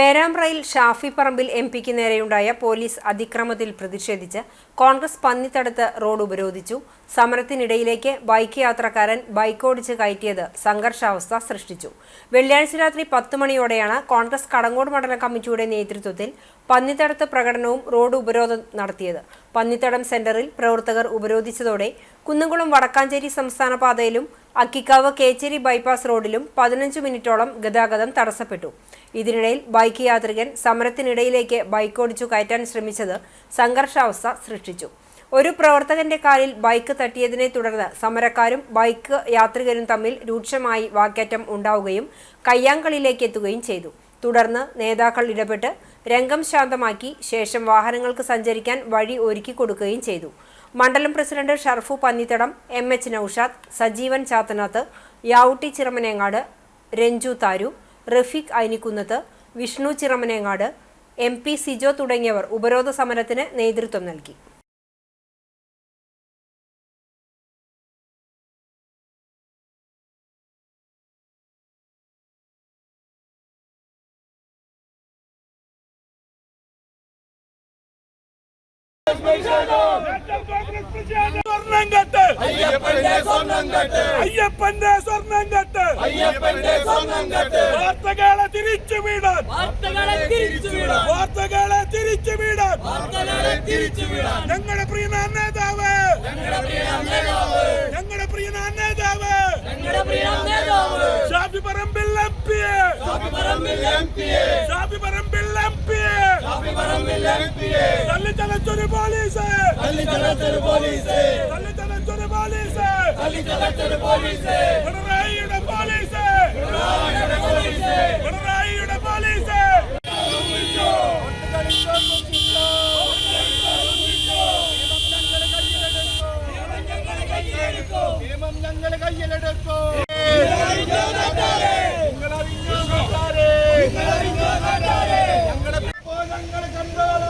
പേരാമ്പ്രയിൽ Shafi Parambil M പിക്ക് നേരെയുണ്ടായ police അതിക്രമത്തിൽ പ്രതിഷേധിച്ച് Congress പന്നിത്തടുത്ത് road ഉപരോധിച്ചു. സമരത്തിനിടയിലേക്ക് ബൈക്ക് യാത്രക്കാരൻ ബൈക്കോടിച്ച് കയറ്റിയത് സംഘർഷാവസ്ഥ സൃഷ്ടിച്ചു. വെള്ളിയാഴ്ച രാത്രി പത്ത് മണിയോടെയാണ് കോൺഗ്രസ് കടങ്ങോട് മണ്ഡലം കമ്മിറ്റിയുടെ നേതൃത്വത്തിൽ പന്നിത്തടത്ത് പ്രകടനവും റോഡ് ഉപരോധം നടത്തിയത്. പന്നിത്തടം സെന്ററിൽ പ്രവർത്തകർ ഉപരോധിച്ചതോടെ കുന്നംകുളം വടക്കാഞ്ചേരി സംസ്ഥാന പാതയിലും അക്കിക്കാവ് കേച്ചേരി ബൈപ്പാസ് റോഡിലും പതിനഞ്ച് മിനിറ്റോളം ഗതാഗതം തടസ്സപ്പെട്ടു. ഇതിനിടയിൽ ബൈക്ക് യാത്രികൻ സമരത്തിനിടയിലേക്ക് ബൈക്കോടിച്ചു കയറ്റാൻ ശ്രമിച്ചത് സംഘർഷാവസ്ഥ സൃഷ്ടിച്ചു. ഒരു പ്രവർത്തകന്റെ കാലിൽ ബൈക്ക് തട്ടിയതിനെ തുടർന്ന് സമരക്കാരും ബൈക്ക് യാത്രികരും തമ്മിൽ രൂക്ഷമായി വാക്കേറ്റം ഉണ്ടാവുകയും കയ്യാങ്കളിയിലേക്ക് എത്തുകയും ചെയ്തു. തുടർന്ന് നേതാക്കൾ ഇടപെട്ട് രംഗം ശാന്തമാക്കി ശേഷം വാഹനങ്ങൾക്ക് സഞ്ചരിക്കാൻ വഴി ഒരുക്കി കൊടുക്കുകയും ചെയ്തു. മണ്ഡലം president Sharfu Pannithadam M H Noushad Sajeevan Chathanath Yavutti Chiramanengad Ranju Tharu Rafeeq Ainikkunnath Vishnu Chiramanengad M P Sijo തുടങ്ങിയവർ ഉപരോധ സമരത്തിന് നേതൃത്വം നൽകി. അയ്യപ്പന്റെ സ്വർണം കെട്ട് അയ്യപ്പന്റെ സ്വർണം കെട്ട് വാർത്തകളെ തിരിച്ചു വീടാൻ. വാർത്തകളെ തിരിച്ചു വീടാൻ. വാർത്തകളെ തിരിച്ചു വീടാൻ. വാർത്തകളെ തിരിച്ചു വീടാൻ. ഞങ്ങളുടെ പ്രിയ നേതാവ്. ഞങ്ങളുടെ പ്രിയ നേതാവ്. ഞങ്ങളുടെ പ്രിയ നേതാവ്. ഞങ്ങളുടെ പ്രിയ നേതാവ്. Shafi Parambil M P Shafi Parambil M P A Shafi Parambil M P Shafi Parambil M P A തല്ലിച്ചലച്ചൊരു പോലീസ് തല്ലിച്ചതച്ചൊരു പോലീസ് തല്ലിച്ചലച്ചൊരു പോലീസ് തല്ലിച്ചതച്ചൊരു പോലീസ് പിണറായിയുടെ പോലീസ് പിണറായിയുടെ പോലീസ് പിണറായിയുടെ പോലീസ് നിയമം ഞങ്ങൾ കയ്യിലെടുക്കോ ഞങ്ങളുടെ ഞങ്ങൾ കണ്ടോളാം